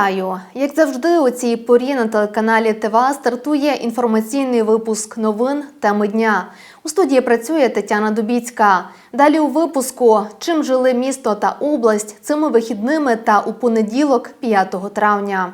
Вітаю! Як завжди, у цій порі на телеканалі ТВА стартує інформаційний випуск новин теми дня. У студії працює Тетяна Дубіцька. Далі у випуску чим жили місто та область цими вихідними та у понеділок, 5 травня.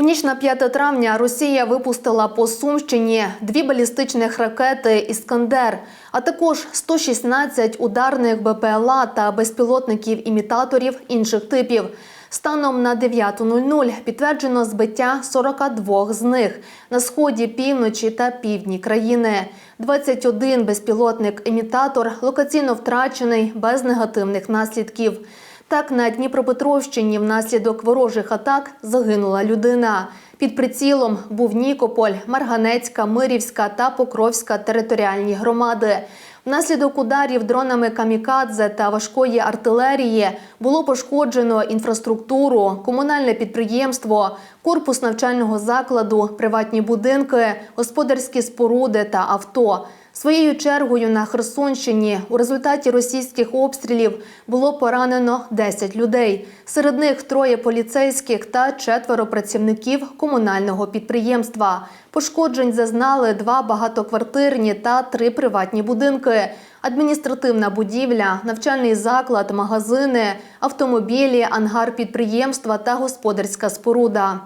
У ніч на 5 травня Росія випустила по Сумщині дві балістичних ракети Іскандер, а також 116 ударних БПЛА та безпілотників-імітаторів інших типів. Станом на 9.00 підтверджено збиття 42 з них на сході, півночі та півдні країни. 21 безпілотник-імітатор локаційно втрачений без негативних наслідків. Так, на Дніпропетровщині внаслідок ворожих атак загинула людина. Під прицілом був Нікополь, Марганецька, Мирівська та Покровська територіальні громади. Внаслідок ударів дронами камікадзе та важкої артилерії було пошкоджено інфраструктуру, комунальне підприємство, корпус навчального закладу, приватні будинки, господарські споруди та авто. Своєю чергою на Херсонщині у результаті російських обстрілів було поранено 10 людей. Серед них троє поліцейських та четверо працівників комунального підприємства. Пошкоджень зазнали два багатоквартирні та три приватні будинки. Адміністративна будівля, навчальний заклад, магазини, автомобілі, ангар підприємства та господарська споруда.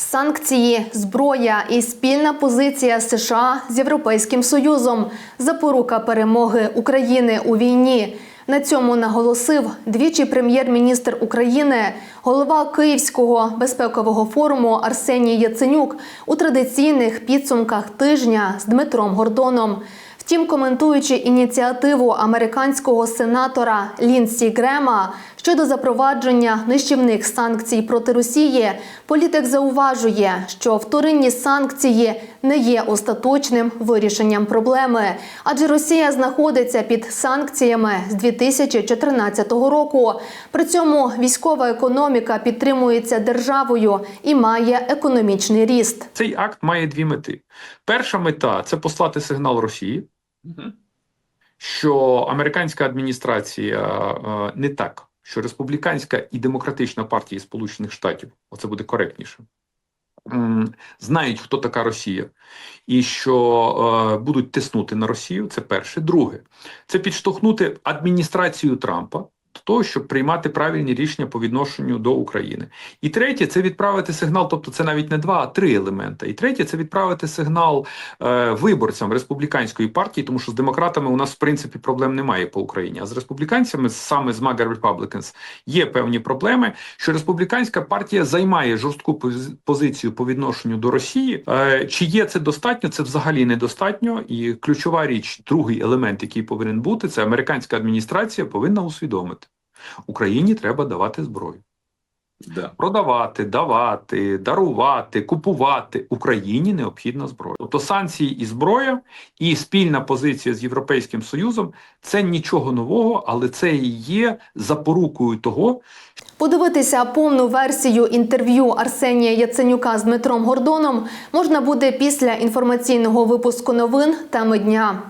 Санкції, зброя і спільна позиція США з Європейським Союзом запорука перемоги України у війні. На цьому наголосив двічі прем'єр-міністр України, голова Київського безпекового форуму Арсеній Яценюк у традиційних підсумках тижня з Дмитром Гордоном. Втім, коментуючи ініціативу американського сенатора Лінсі Грема щодо запровадження нищівних санкцій проти Росії, політик зауважує, що вторинні санкції не є остаточним вирішенням проблеми, адже Росія знаходиться під санкціями з 2014 року. При цьому військова економіка підтримується державою і має економічний ріст. Цей акт має дві мети. Перша мета це послати сигнал Росії, що американська адміністрація е, не так, що республіканська і демократична партії Сполучених Штатів, оце буде коректніше, знають, хто така Росія, і що е, будуть тиснути на Росію. Це перше. Друге, це підштовхнути адміністрацію Трампа. Того, щоб приймати правильні рішення по відношенню до України, і третє це відправити сигнал. Тобто, це навіть не два, а три елемента. І третє це відправити сигнал е, виборцям республіканської партії, тому що з демократами у нас в принципі проблем немає по Україні. А з республіканцями, саме з MAGA Republicans, є певні проблеми. Що республіканська партія займає жорстку позицію по відношенню до Росії. Е, чи є це достатньо? Це взагалі недостатньо. І ключова річ, другий елемент, який повинен бути, це американська адміністрація повинна усвідомити. Україні треба давати зброю. Да. Продавати, давати, дарувати, купувати Україні необхідна зброя. Тобто санкції і зброя, і спільна позиція з Європейським Союзом це нічого нового, але це і є запорукою того, Подивитися повну версію інтерв'ю Арсенія Яценюка з Дмитром Гордоном можна буде після інформаційного випуску новин теми дня.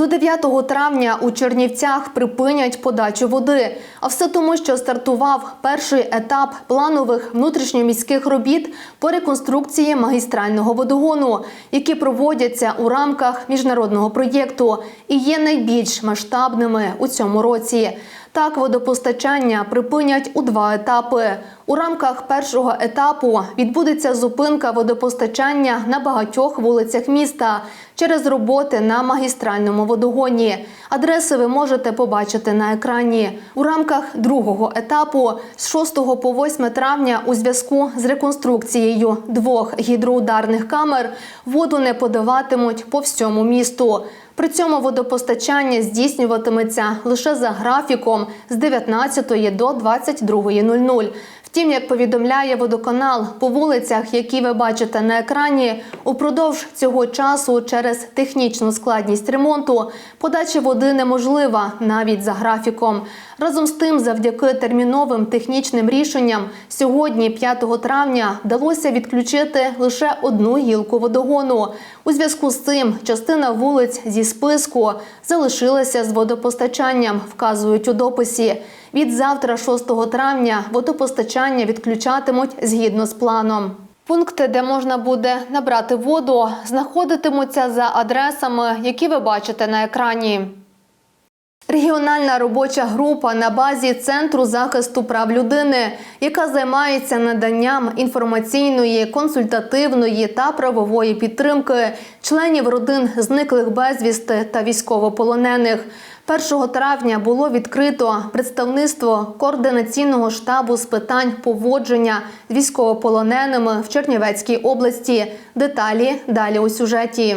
До 9 травня у Чернівцях припинять подачу води. А все тому, що стартував перший етап планових внутрішньоміських робіт по реконструкції магістрального водогону, які проводяться у рамках міжнародного проєкту і є найбільш масштабними у цьому році. Так, водопостачання припинять у два етапи. У рамках першого етапу відбудеться зупинка водопостачання на багатьох вулицях міста через роботи на магістральному водогоні. Адреси ви можете побачити на екрані. У рамках другого етапу з 6 по 8 травня у зв'язку з реконструкцією двох гідроударних камер воду не подаватимуть по всьому місту. При цьому водопостачання здійснюватиметься лише за графіком з 19 до 22.00. Втім, як повідомляє водоканал, по вулицях, які ви бачите на екрані, упродовж цього часу через технічну складність ремонту подача води неможлива навіть за графіком. Разом з тим, завдяки терміновим технічним рішенням, сьогодні, 5 травня, вдалося відключити лише одну гілку водогону. У зв'язку з цим частина вулиць зі списку залишилася з водопостачанням, вказують у дописі. Від завтра, 6 травня, водопостачання відключатимуть згідно з планом. Пункти, де можна буде набрати воду, знаходитимуться за адресами, які ви бачите на екрані. Регіональна робоча група на базі Центру захисту прав людини, яка займається наданням інформаційної, консультативної та правової підтримки членів родин зниклих безвісти та військовополонених. 1 травня було відкрито представництво координаційного штабу з питань поводження з військовополоненими в Чернівецькій області. Деталі далі у сюжеті.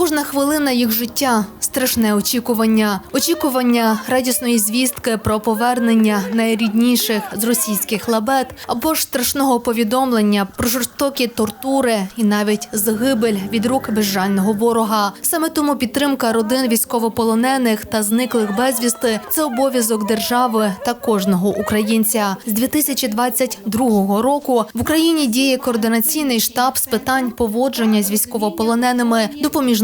Кожна хвилина їх життя страшне очікування, очікування радісної звістки про повернення найрідніших з російських лабет або ж страшного повідомлення про жорстокі тортури і навіть загибель від рук безжального ворога. Саме тому підтримка родин військовополонених та зниклих безвісти це обов'язок держави та кожного українця. З 2022 року в Україні діє координаційний штаб з питань поводження з військовополоненими,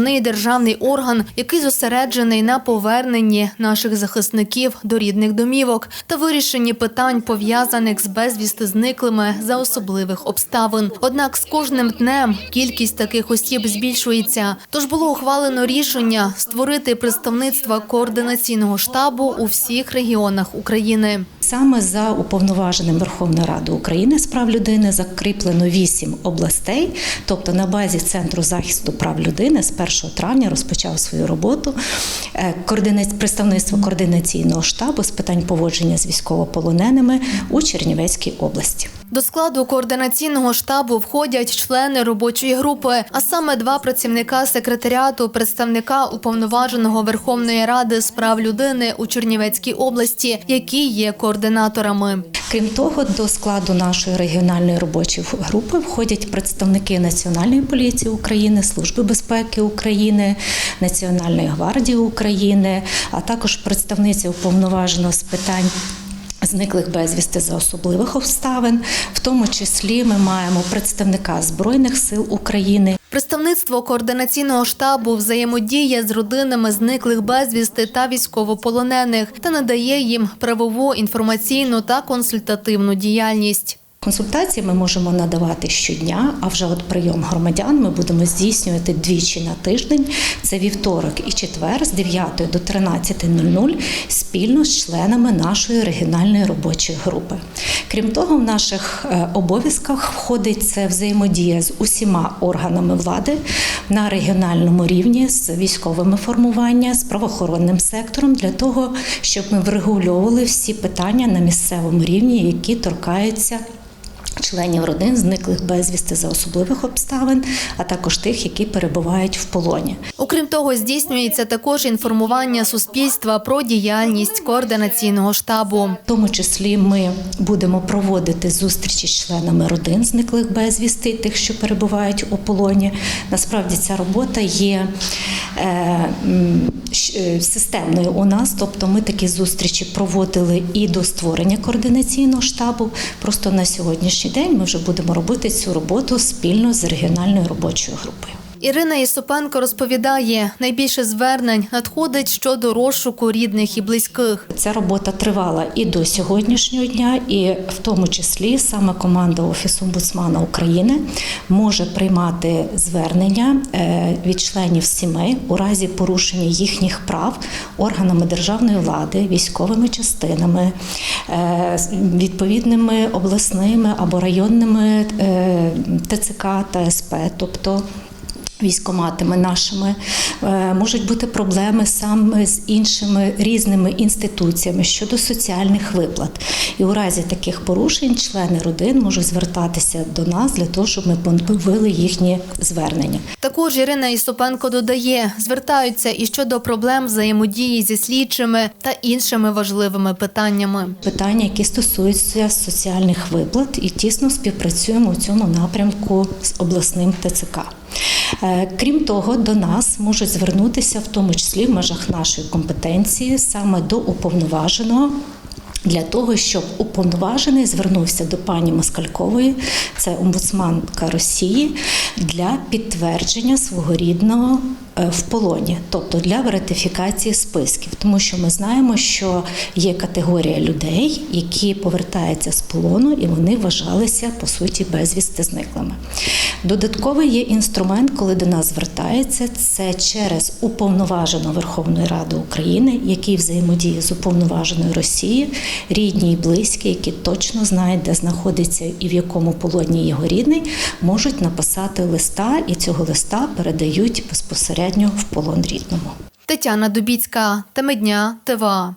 допоміжний державний орган, який зосереджений на поверненні наших захисників до рідних домівок та вирішенні питань пов'язаних з безвісти зниклими за особливих обставин. Однак з кожним днем кількість таких осіб збільшується. Тож було ухвалено рішення створити представництво координаційного штабу у всіх регіонах України. Саме за уповноваженим Верховної Ради України з прав людини закріплено вісім областей, тобто на базі Центру захисту прав людини з 1 травня розпочав свою роботу е, представництво координаційного штабу з питань поводження з військовополоненими у Чернівецькій області. До складу координаційного штабу входять члени робочої групи, а саме два працівника секретаріату, представника уповноваженого Верховної Ради з прав людини у Чернівецькій області, які є координаторами. Крім того, до складу нашої регіональної робочої групи входять представники Національної поліції України, Служби безпеки України, Національної гвардії України, а також представниця уповноваженого з питань. Зниклих безвісти за особливих обставин, в тому числі ми маємо представника Збройних сил України, Представництво координаційного штабу взаємодіє з родинами зниклих безвісти та військовополонених та надає їм правову, інформаційну та консультативну діяльність. Консультації ми можемо надавати щодня, а вже от прийом громадян ми будемо здійснювати двічі на тиждень. Це вівторок і четвер з 9 до 13.00 спільно з членами нашої регіональної робочої групи. Крім того, в наших е, обов'язках входить це взаємодія з усіма органами влади на регіональному рівні, з військовими формування, з правоохоронним сектором для того, щоб ми врегульовували всі питання на місцевому рівні, які торкаються членів родин зниклих безвісти за особливих обставин, а також тих, які перебувають в полоні. Окрім того, здійснюється також інформування суспільства про діяльність координаційного штабу. В тому числі ми будемо проводити зустрічі з членами родин зниклих безвісти, тих, що перебувають у полоні. Насправді ця робота є е, е, системною у нас, тобто ми такі зустрічі проводили і до створення координаційного штабу. Просто на сьогоднішній день ми вже будемо робити цю роботу спільно з регіональною робочою групою. Ірина Єсупенко розповідає, найбільше звернень надходить щодо розшуку рідних і близьких. Ця робота тривала і до сьогоднішнього дня, і в тому числі саме команда Офісу омбудсмана України може приймати звернення е, від членів сімей у разі порушення їхніх прав органами державної влади, військовими частинами, е, відповідними обласними або районними е, ТЦК та СП, тобто Військоматами нашими Е, можуть бути проблеми саме з іншими різними інституціями щодо соціальних виплат. І у разі таких порушень члени родин можуть звертатися до нас для того, щоб ми поновили їхні звернення. Також Ірина Ісупенко додає, звертаються і щодо проблем взаємодії зі слідчими та іншими важливими питаннями. питання, які стосуються соціальних виплат, і тісно співпрацюємо в цьому напрямку з обласним ТЦК. Е, Крім того, до нас можуть звернутися, в тому числі в межах нашої компетенції, саме до уповноваженого. Для того щоб уповноважений звернувся до пані Москалькової, це омбудсманка Росії, для підтвердження свого рідного е, в полоні, тобто для ратифікації списків, тому що ми знаємо, що є категорія людей, які повертаються з полону, і вони вважалися по суті безвісти зниклими. Додатковий є інструмент, коли до нас звертається, це через уповноважену Верховної Ради України, який взаємодіє з уповноваженою Росії, рідні і близькі, які точно знають, де знаходиться і в якому полоні його рідний, можуть написати листа, і цього листа передають безпосередньо в полон рідному. Тетяна Дубіцька, теми дня, ТВА.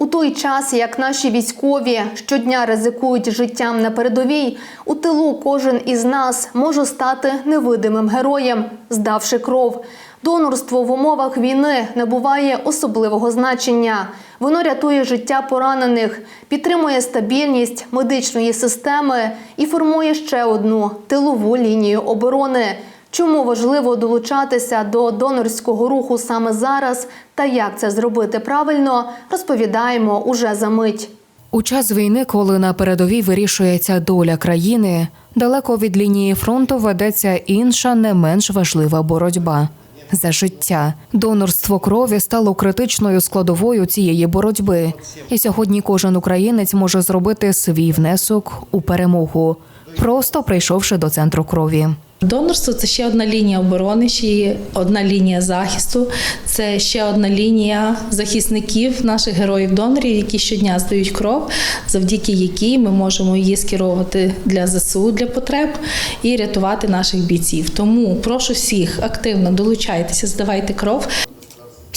У той час, як наші військові щодня ризикують життям на передовій, у тилу кожен із нас може стати невидимим героєм, здавши кров. Донорство в умовах війни набуває особливого значення. Воно рятує життя поранених, підтримує стабільність медичної системи і формує ще одну тилову лінію оборони. Чому важливо долучатися до донорського руху саме зараз та як це зробити правильно, розповідаємо уже за мить. У час війни, коли на передовій вирішується доля країни, далеко від лінії фронту ведеться інша, не менш важлива боротьба за життя. Донорство крові стало критичною складовою цієї боротьби. І сьогодні кожен українець може зробити свій внесок у перемогу, просто прийшовши до центру крові. Донорство це ще одна лінія оборони, ще одна лінія захисту. Це ще одна лінія захисників, наших героїв-донорів, які щодня здають кров, завдяки якій ми можемо її скеровувати для ЗСУ для потреб і рятувати наших бійців. Тому прошу всіх активно долучайтеся, здавайте кров.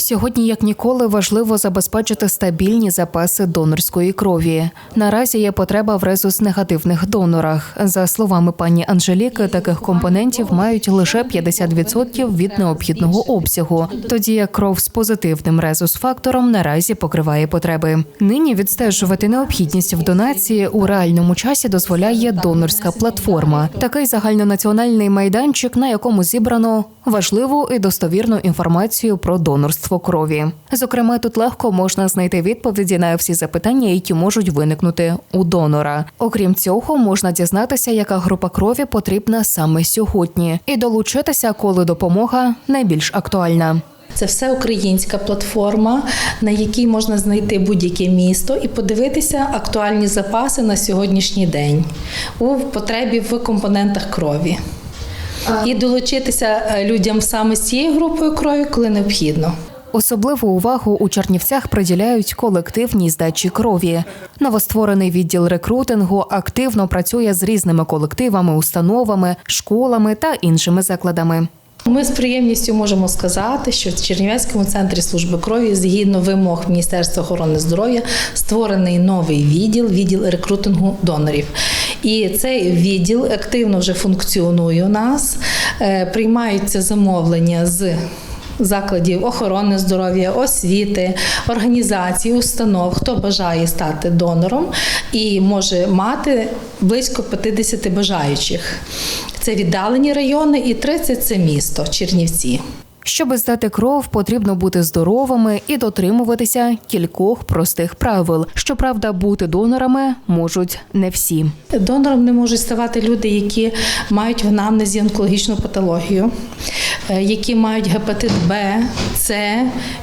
Сьогодні, як ніколи, важливо забезпечити стабільні запаси донорської крові. Наразі є потреба в резус-негативних донорах. За словами пані Анжеліки, таких компонентів мають лише 50% від необхідного обсягу, тоді як кров з позитивним резус-фактором наразі покриває потреби. Нині відстежувати необхідність в донації у реальному часі дозволяє донорська платформа, такий загальнонаціональний майданчик, на якому зібрано важливу і достовірну інформацію про донорство крові. Зокрема, тут легко можна знайти відповіді на всі запитання, які можуть виникнути у донора. Окрім цього, можна дізнатися, яка група крові потрібна саме сьогодні, і долучитися, коли допомога найбільш актуальна. Це все українська платформа, на якій можна знайти будь-яке місто і подивитися актуальні запаси на сьогоднішній день у потребі в компонентах крові. І долучитися е, людям саме з цією групою крові, коли необхідно. Особливу увагу у Чернівцях приділяють колективній здачі крові. Новостворений відділ рекрутингу активно працює з різними колективами, установами, школами та іншими закладами. Ми з приємністю можемо сказати, що в Чернівецькому центрі служби крові, згідно вимог Міністерства охорони здоров'я, створений новий відділ, відділ рекрутингу донорів. І цей відділ активно вже функціонує у нас, Е, приймаються замовлення з. Закладів охорони здоров'я, освіти, організацій, установ, хто бажає стати донором і може мати близько 50 бажаючих. Це віддалені райони і 30 – це місто Чернівці. Щоби здати кров, потрібно бути здоровими і дотримуватися кількох простих правил. Щоправда, бути донорами можуть не всі. Донором не можуть ставати люди, які мають в анамнезі онкологічну патологію, е, які мають гепатит Б, С,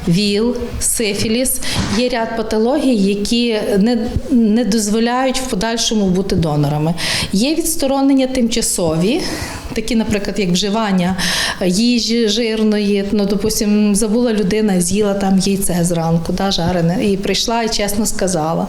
ВІЛ, сифіліс. Є ряд патологій, які не, не дозволяють в подальшому бути донорами. Є відсторонення тимчасові. Такі, наприклад, як вживання їжі жирної. Ну, допустим, забула людина, з'їла там яйце зранку, да, жарене, і прийшла і чесно сказала.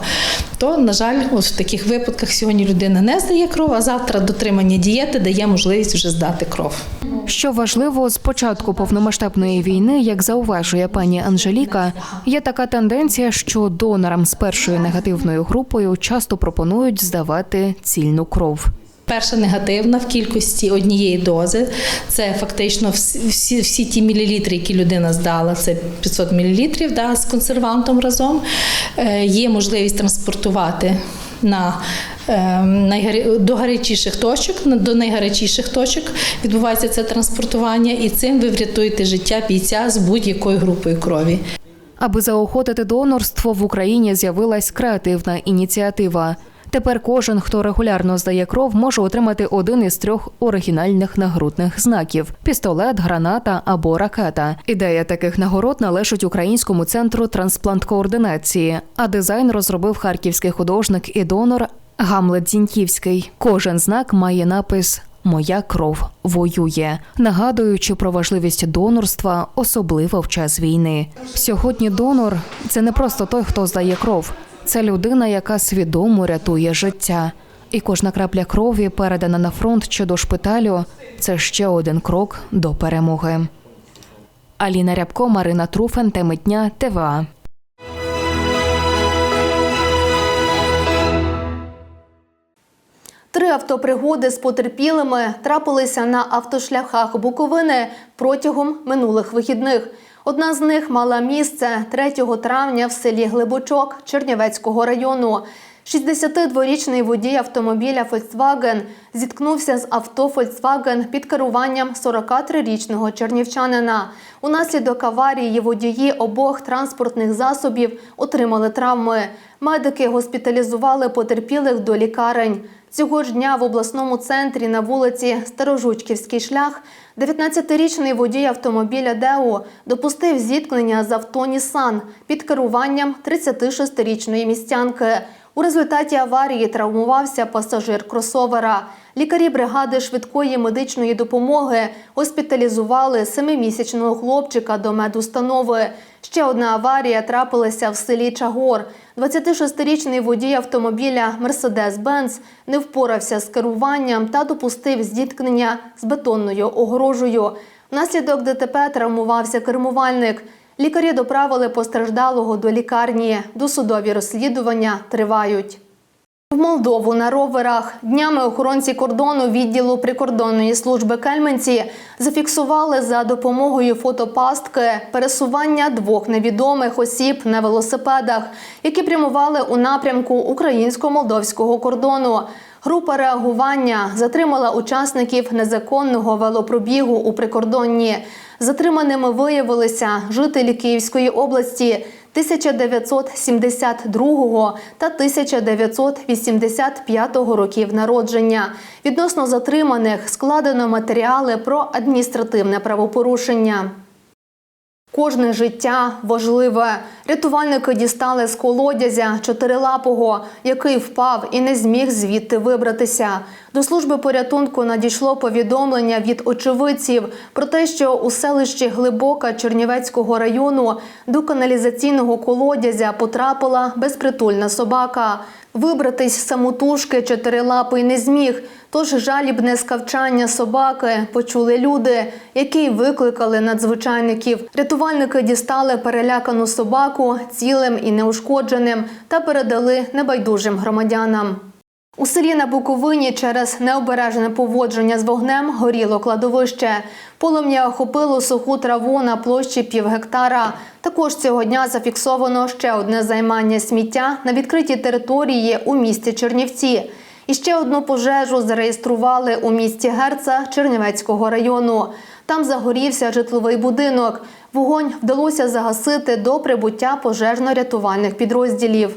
То, на жаль, от в таких випадках сьогодні людина не здає кров, а завтра дотримання дієти дає можливість вже здати кров. Що важливо, з початку повномасштабної війни, як зауважує пані Анжеліка, є така тенденція, що донорам з першою негативною групою часто пропонують здавати цільну кров. Перша негативна в кількості однієї дози. Це фактично всі, всі, ті мілілітри, які людина здала, це 500 мілілітрів да, з консервантом разом. Е, є можливість транспортувати на е, до гарячіших точок, до найгарячіших точок відбувається це транспортування, і цим ви врятуєте життя бійця з будь-якою групою крові. Аби заохотити донорство, в Україні з'явилась креативна ініціатива. Тепер кожен, хто регулярно здає кров, може отримати один із трьох оригінальних нагрудних знаків: пістолет, граната або ракета. Ідея таких нагород належить українському центру трансплант-координації, а дизайн розробив харківський художник і донор Гамлет Зіньківський. Кожен знак має напис Моя кров воює, нагадуючи про важливість донорства, особливо в час війни. Сьогодні донор це не просто той, хто здає кров, це людина, яка свідомо рятує життя. І кожна крапля крові, передана на фронт чи до шпиталю, це ще один крок до перемоги. Аліна Рябко, Марина Труфен, теми дня, ТВА. Три автопригоди з потерпілими трапилися на автошляхах Буковини протягом минулих вихідних. Одна з них мала місце 3 травня в селі Глибочок Чернівецького району. 62-річний водій автомобіля Volkswagen зіткнувся з авто Volkswagen під керуванням 43-річного чернівчанина. Унаслідок аварії водії обох транспортних засобів отримали травми. Медики госпіталізували потерпілих до лікарень. Цього ж дня в обласному центрі на вулиці Старожучківський шлях 19-річний водій автомобіля Део допустив зіткнення з авто Нісан під керуванням 36-річної містянки. У результаті аварії травмувався пасажир кросовера. Лікарі бригади швидкої медичної допомоги госпіталізували семимісячного хлопчика до медустанови. Ще одна аварія трапилася в селі Чагор. 26-річний водій автомобіля Мерседес-Бенц не впорався з керуванням та допустив зіткнення з бетонною огорожею. Внаслідок ДТП травмувався кермувальник. Лікарі доправили постраждалого до лікарні. Досудові розслідування тривають. В Молдову на роверах днями охоронці кордону відділу прикордонної служби Кельменці зафіксували за допомогою фотопастки пересування двох невідомих осіб на велосипедах, які прямували у напрямку українсько-молдовського кордону. Група реагування затримала учасників незаконного велопробігу у прикордонні. Затриманими виявилися жителі Київської області 1972 та 1985 років народження. Відносно затриманих складено матеріали про адміністративне правопорушення. Кожне життя важливе. Рятувальники дістали з колодязя чотирилапого, який впав і не зміг звідти вибратися. До служби порятунку надійшло повідомлення від очевидців про те, що у селищі Глибока Чернівецького району до каналізаційного колодязя потрапила безпритульна собака. Вибратись самотужки чотирилапий не зміг. Тож жалібне скавчання собаки почули люди, які викликали надзвичайників. Рятувальники дістали перелякану собаку цілим і неушкодженим та передали небайдужим громадянам. У селі на Буковині через необережне поводження з вогнем горіло кладовище. Полум'я охопило суху траву на площі півгектара. Також цього дня зафіксовано ще одне займання сміття на відкритій території у місті Чернівці. І ще одну пожежу зареєстрували у місті Герца Чернівецького району. Там загорівся житловий будинок. Вогонь вдалося загасити до прибуття пожежно-рятувальних підрозділів.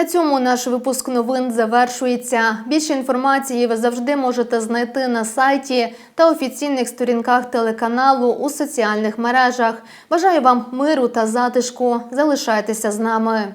На цьому наш випуск новин завершується. Більше інформації ви завжди можете знайти на сайті та офіційних сторінках телеканалу у соціальних мережах. Бажаю вам миру та затишку. Залишайтеся з нами.